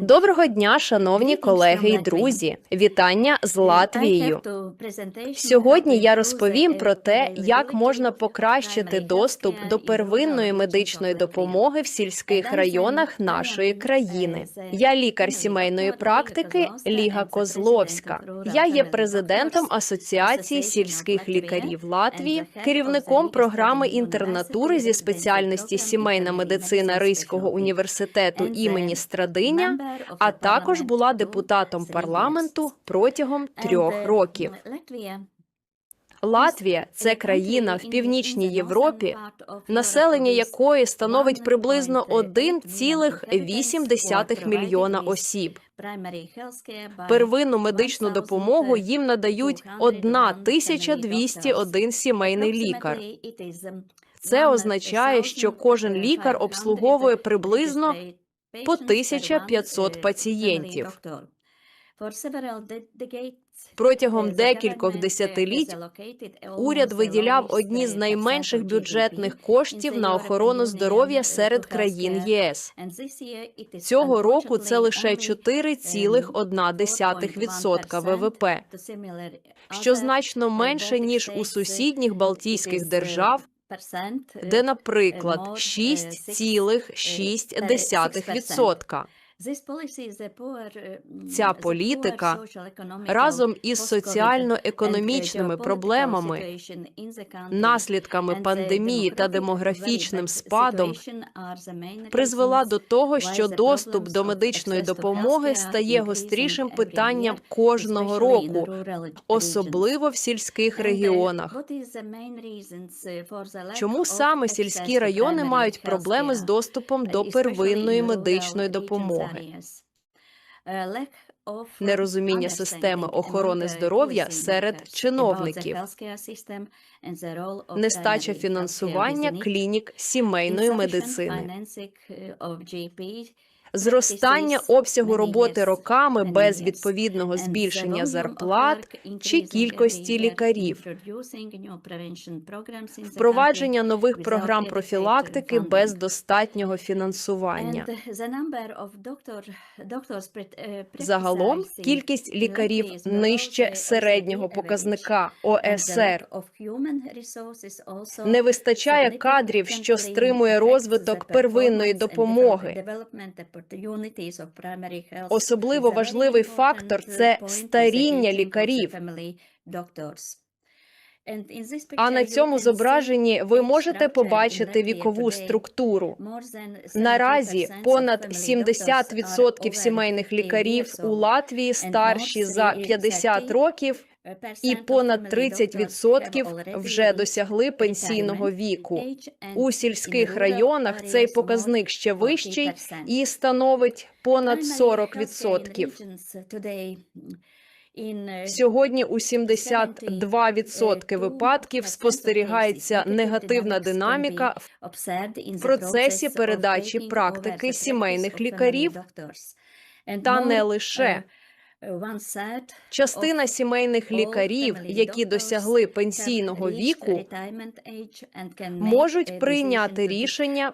Доброго дня, шановні колеги і друзі! Вітання з Латвією. Сьогодні я розповім про те, як можна покращити доступ до первинної медичної допомоги в сільських районах нашої країни. Я лікар сімейної практики Ліга Козловська. Я є президентом Асоціації сільських лікарів Латвії, керівником програми інтернатури зі спеціальності сімейна медицина Ризького університету імені Страдиня, а також була депутатом парламенту протягом трьох років. Латвія це країна в північній Європі, населення якої становить приблизно 1,8 мільйона осіб. Первинну медичну допомогу їм надають 1201 сімейний лікар. Це означає, що кожен лікар обслуговує приблизно по 1500 пацієнтів. Протягом декількох десятиліть уряд виділяв одні з найменших бюджетних коштів на охорону здоров'я серед країн ЄС. Цього року це лише 4,1% ВВП, що значно менше ніж у сусідніх Балтійських держав, де, наприклад, 6,6%. Ця політика разом із соціально-економічними проблемами, наслідками пандемії та демографічним спадом призвела до того, що доступ до медичної допомоги стає гострішим питанням кожного року, особливо в сільських регіонах. Чому саме сільські райони мають проблеми з доступом до первинної медичної допомоги? Нерозуміння системи охорони здоров'я серед чиновників, нестача фінансування клінік сімейної медицини, зростання обсягу роботи роками без відповідного збільшення зарплат чи кількості лікарів, впровадження нових програм профілактики без достатнього фінансування. Загалом кількість лікарів нижче середнього показника ОСР. Не вистачає кадрів, що стримує розвиток первинної допомоги. Особливо важливий фактор це старіння лікарів. А на цьому зображенні ви можете побачити вікову структуру. Наразі понад 70% сімейних лікарів у Латвії старші за 50 років, і понад 30% вже досягли пенсійного віку. У сільських районах цей показник ще вищий і становить понад 40%. Сьогодні у 72% випадків спостерігається негативна динаміка в процесі передачі практики сімейних лікарів, та не лише. Частина сімейних лікарів, які досягли пенсійного віку, можуть прийняти рішення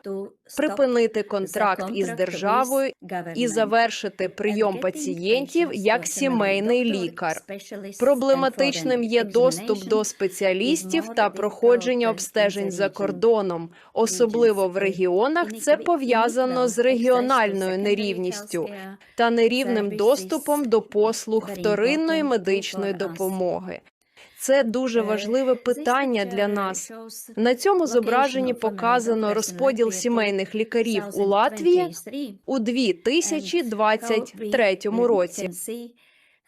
припинити контракт із державою і завершити прийом пацієнтів як сімейний лікар. Проблематичним є доступ до спеціалістів та проходження обстежень за кордоном, особливо в регіонах. Це пов'язано з регіональною нерівністю та нерівним доступом до послуг вторинної медичної допомоги. Це дуже важливе питання для нас. На цьому зображенні показано розподіл сімейних лікарів у Латвії у 2023 році.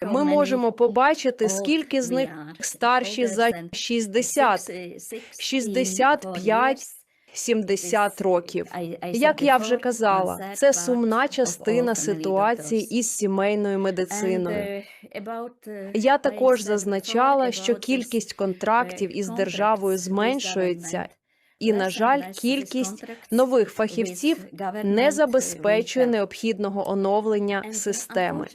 Ми можемо побачити, скільки з них старші за 60, 65, 70 років. Як я вже казала, це сумна частина ситуації із сімейною медициною. Я також зазначала, що кількість контрактів із державою зменшується, І, на жаль, кількість нових фахівців не забезпечує необхідного оновлення системи.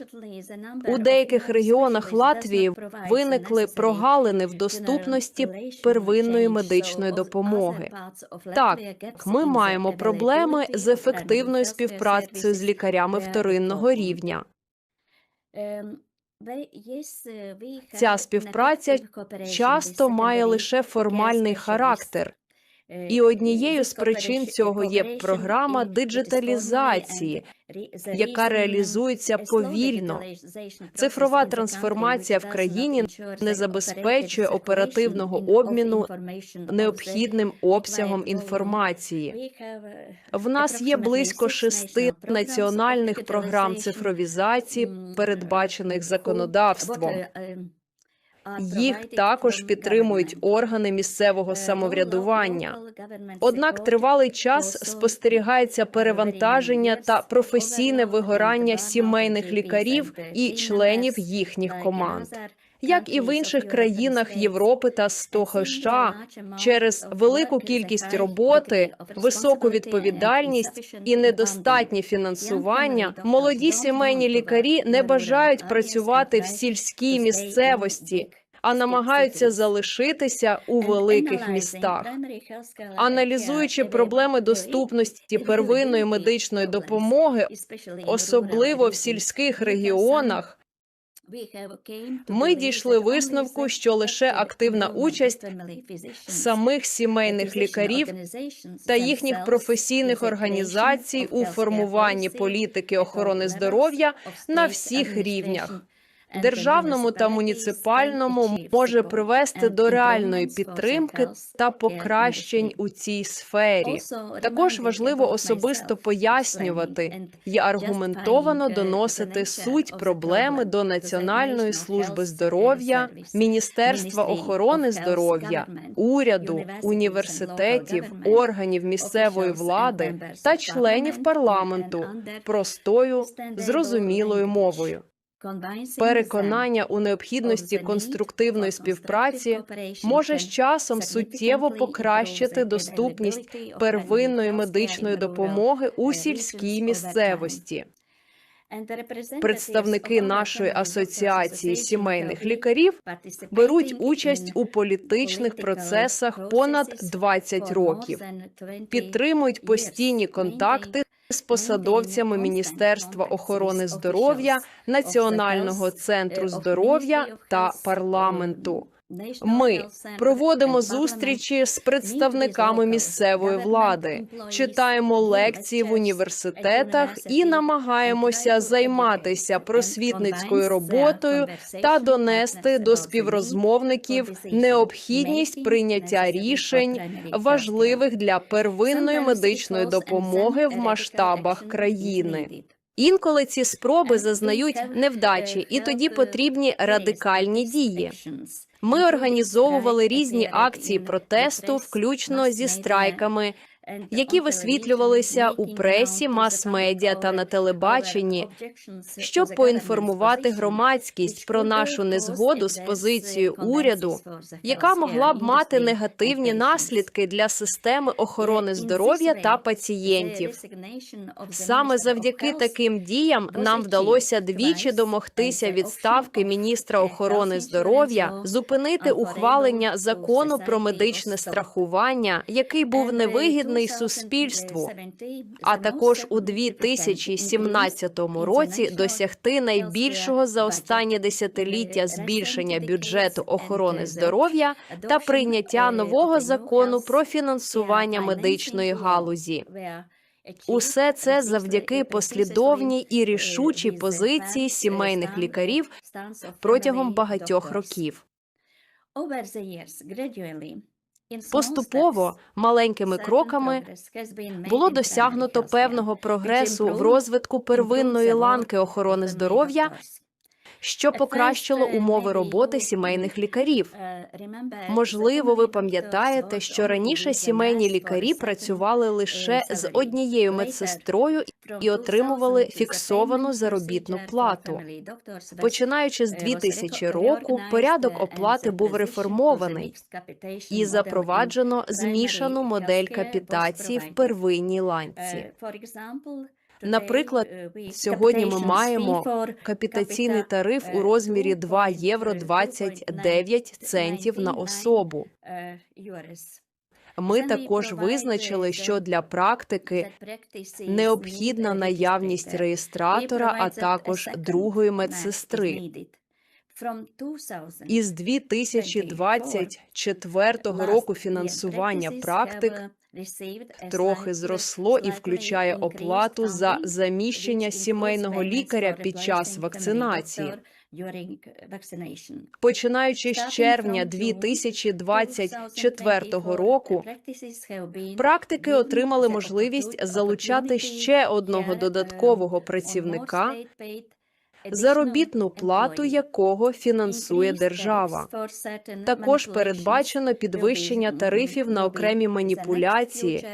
У деяких регіонах Латвії виникли прогалини в доступності первинної медичної допомоги. Так, ми маємо проблеми з ефективною співпрацею з лікарями вторинного рівня. Ця співпраця часто має лише формальний характер. І однією з причин цього є програма диджиталізації, яка реалізується повільно. Цифрова трансформація в країні не забезпечує оперативного обміну необхідним обсягом інформації. В нас є близько шести національних програм цифровізації, передбачених законодавством. Їх також підтримують органи місцевого самоврядування. Однак тривалий час спостерігається перевантаження та професійне вигорання сімейних лікарів і членів їхніх команд. Як і в інших країнах Європи та США, через велику кількість роботи, високу відповідальність і недостатнє фінансування, молоді сімейні лікарі не бажають працювати в сільській місцевості, а намагаються залишитися у великих містах. Аналізуючи проблеми доступності первинної медичної допомоги, особливо в сільських регіонах, ми дійшли висновку, що лише активна участь самих сімейних лікарів та їхніх професійних організацій у формуванні політики охорони здоров'я на всіх рівнях. Державному та муніципальному може привести до реальної підтримки та покращень у цій сфері. Також важливо особисто пояснювати і аргументовано доносити суть проблеми до Національної служби здоров'я, Міністерства охорони здоров'я, уряду, університетів, органів місцевої влади та членів парламенту простою зрозумілою мовою. Переконання у необхідності конструктивної співпраці може з часом суттєво покращити доступність первинної медичної допомоги у сільській місцевості. Представники нашої асоціації сімейних лікарів беруть участь у політичних процесах понад 20 років, підтримують постійні контакти з посадовцями Міністерства охорони здоров'я, Національного центру здоров'я та парламенту. Ми проводимо зустрічі з представниками місцевої влади, читаємо лекції в університетах і намагаємося займатися просвітницькою роботою та донести до співрозмовників необхідність прийняття рішень, важливих для первинної медичної допомоги в масштабах країни. Інколи ці спроби зазнають невдачі, і тоді потрібні радикальні дії. Ми організовували різні акції протесту, включно зі страйками, які висвітлювалися у пресі, мас-медіа та на телебаченні, щоб поінформувати громадськість про нашу незгоду з позицією уряду, яка могла б мати негативні наслідки для системи охорони здоров'я та пацієнтів. Саме завдяки таким діям нам вдалося двічі домогтися відставки міністра охорони здоров'я, зупинити ухвалення закону про медичне страхування, який був невигідний суспільству, а також у 2017 році досягти найбільшого за останнє десятиліття збільшення бюджету охорони здоров'я та прийняття нового закону про фінансування медичної галузі. Усе це завдяки послідовній і рішучій позиції сімейних лікарів протягом багатьох років. Поступово маленькими кроками було досягнуто певного прогресу в розвитку первинної ланки охорони здоров'я, що покращило умови роботи сімейних лікарів. Можливо, ви пам'ятаєте, що раніше сімейні лікарі працювали лише з однією медсестрою і отримували фіксовану заробітну плату. Починаючи з 2000 року, порядок оплати був реформований і запроваджено змішану модель капітації в первинній ланці. Наприклад, сьогодні ми маємо капітаційний тариф у розмірі 2 євро 29 центів на особу. Ми також визначили, що для практики необхідна наявність реєстратора, а також другої медсестри. Із 2024 року фінансування практик трохи зросло і включає оплату за заміщення сімейного лікаря під час вакцинації. Починаючи з червня 2024 року, практики отримали можливість залучати ще одного додаткового працівника, заробітну плату якого фінансує держава. Також передбачено підвищення тарифів на окремі маніпуляції,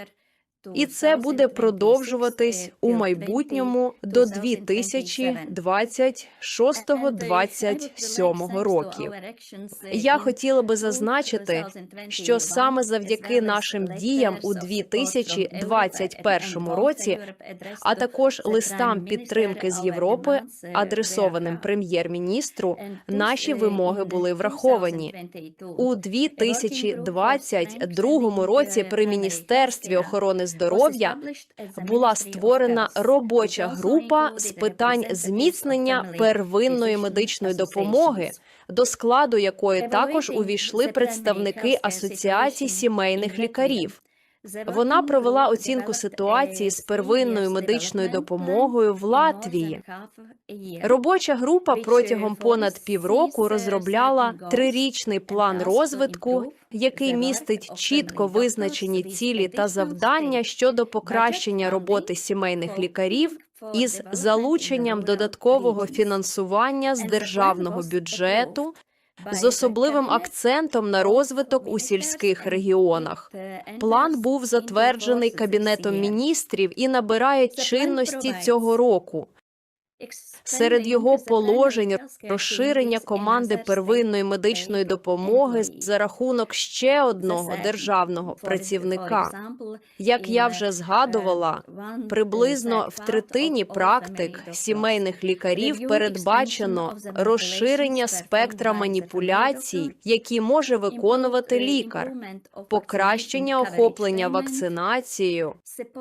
і це буде продовжуватись у майбутньому до 2026-2027 років. Я хотіла би зазначити, що саме завдяки нашим діям у 2021 році, а також листам підтримки з Європи, адресованим прем'єр-міністру, наші вимоги були враховані. У 2022 році при міністерстві охорони здоров'я була створена робоча група з питань зміцнення первинної медичної допомоги, до складу якої також увійшли представники асоціацій сімейних лікарів. Вона провела оцінку ситуації з первинною медичною допомогою в Латвії. Робоча група протягом понад півроку розробляла трирічний план розвитку, який містить чітко визначені цілі та завдання щодо покращення роботи сімейних лікарів із залученням додаткового фінансування з державного бюджету. З особливим акцентом на розвиток у сільських регіонах план був затверджений кабінетом міністрів і набирає чинності цього року. Серед його положень розширення команди первинної медичної допомоги за рахунок ще одного державного працівника. Як я вже згадувала, приблизно в третині практик сімейних лікарів передбачено розширення спектра маніпуляцій, які може виконувати лікар, покращення охоплення вакцинацією,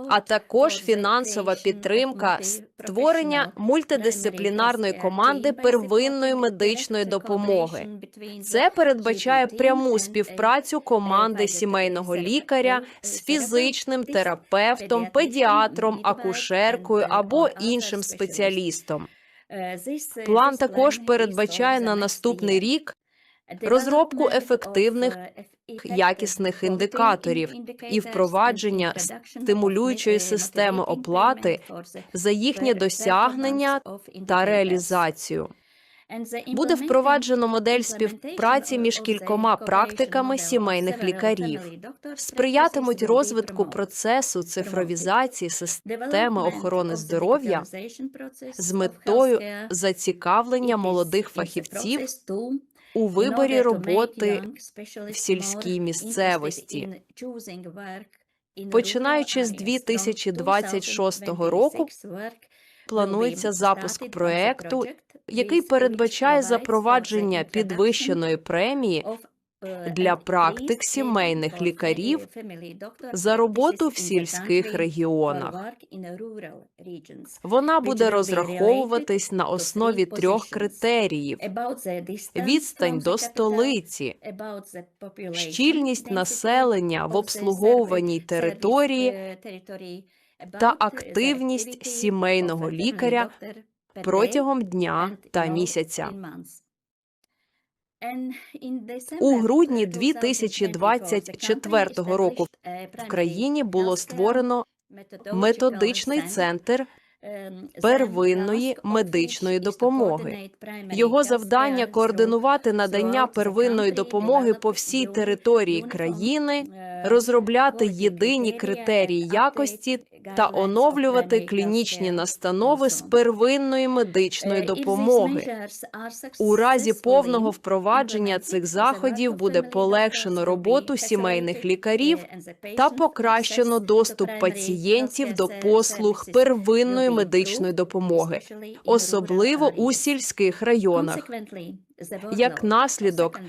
а також фінансова підтримка створення мультидисциплінарної команди первинної медичної допомоги. Це передбачає пряму співпрацю команди сімейного лікаря з фізичним терапевтом, педіатром, акушеркою або іншим спеціалістом. План також передбачає на наступний рік розробку ефективних якісних індикаторів і впровадження стимулюючої системи оплати за їхнє досягнення та реалізацію. Буде впроваджено модель співпраці між кількома практиками сімейних лікарів, сприятимуть розвитку процесу цифровізації системи охорони здоров'я з метою зацікавлення молодих фахівців у виборі роботи в сільській місцевості. Починаючи з 2026 року, планується запуск проекту, який передбачає запровадження підвищеної премії для практик сімейних лікарів за роботу в сільських регіонах. Вона буде розраховуватись на основі трьох критеріїв: відстань до столиці, щільність населення в обслуговуваній території та активність сімейного лікаря протягом дня та місяця. У грудні 2024 року в країні було створено методичний центр первинної медичної допомоги. Його завдання координувати надання первинної допомоги по всій території країни, розробляти єдині критерії якості та оновлювати клінічні настанови з первинної медичної допомоги. У разі повного впровадження цих заходів буде полегшено роботу сімейних лікарів та покращено доступ пацієнтів до послуг первинної медичної допомоги, особливо у сільських районах. Як наслідок,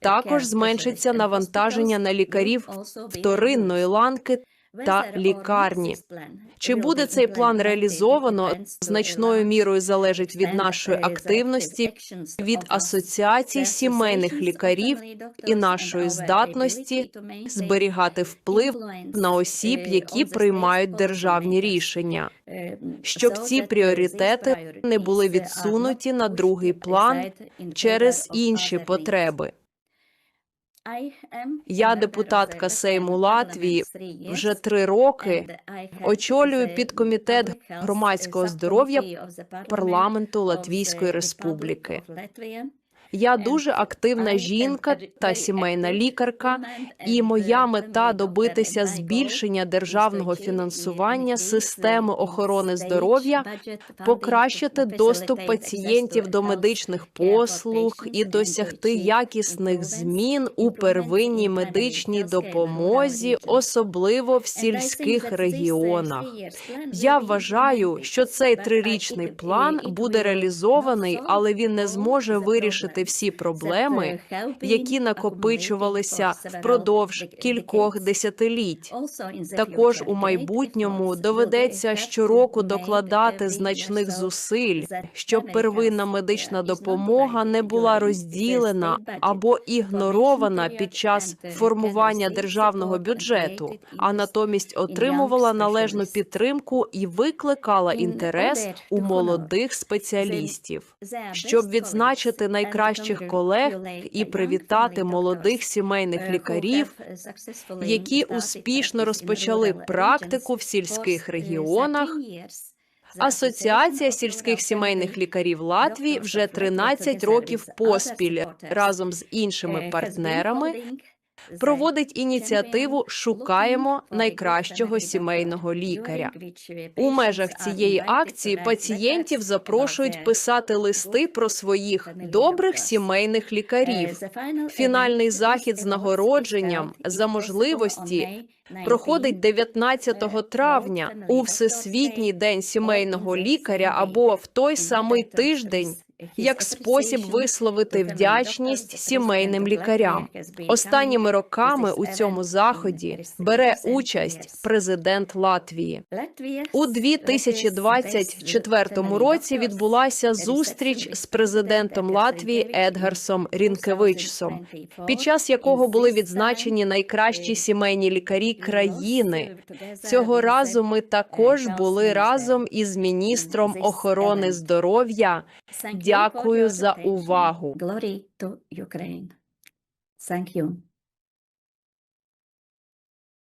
Також зменшиться навантаження на лікарів вторинної ланки та лікарні. Чи буде цей план реалізовано, значною мірою залежить від нашої активності, від асоціацій сімейних лікарів і нашої здатності зберігати вплив на осіб, які приймають державні рішення, щоб ці пріоритети не були відсунуті на другий план через інші потреби. Я депутатка Сейму Латвії вже три роки. Очолюю підкомітет громадського здоров'я парламенту Латвійської Республіки. Я дуже активна жінка та сімейна лікарка, і моя мета добитися збільшення державного фінансування системи охорони здоров'я, покращити доступ пацієнтів до медичних послуг і досягти якісних змін у первинній медичній допомозі, особливо в сільських регіонах. Я вважаю, що цей трирічний план буде реалізований, але він не зможе вирішити всі проблеми, які накопичувалися впродовж кількох десятиліть. Також у майбутньому доведеться щороку докладати значних зусиль, щоб первинна медична допомога не була розділена або ігнорована під час формування державного бюджету, а натомість отримувала належну підтримку і викликала інтерес у молодих спеціалістів. Щоб відзначити найкращих колег і привітати молодих сімейних лікарів, які успішно розпочали практику в сільських регіонах. Асоціація сільських сімейних лікарів Латвії вже 13 років поспіль разом з іншими партнерами проводить ініціативу Шукаємо найкращого сімейного лікаря. У межах цієї акції пацієнтів запрошують писати листи про своїх добрих сімейних лікарів. Фінальний захід з нагородженням за можливості проходить 19 травня у Всесвітній день сімейного лікаря або в той самий тиждень. Як спосіб висловити вдячність сімейним лікарям, останніми роками у цьому заході бере участь президент Латвії. У 2024 році відбулася зустріч з президентом Латвії Едгарсом Рінкевичсом, під час якого були відзначені найкращі сімейні лікарі країни. Цього разу ми також були разом із міністром охорони здоров'я. Дякую за увагу. Glory to Ukraine. Thank you.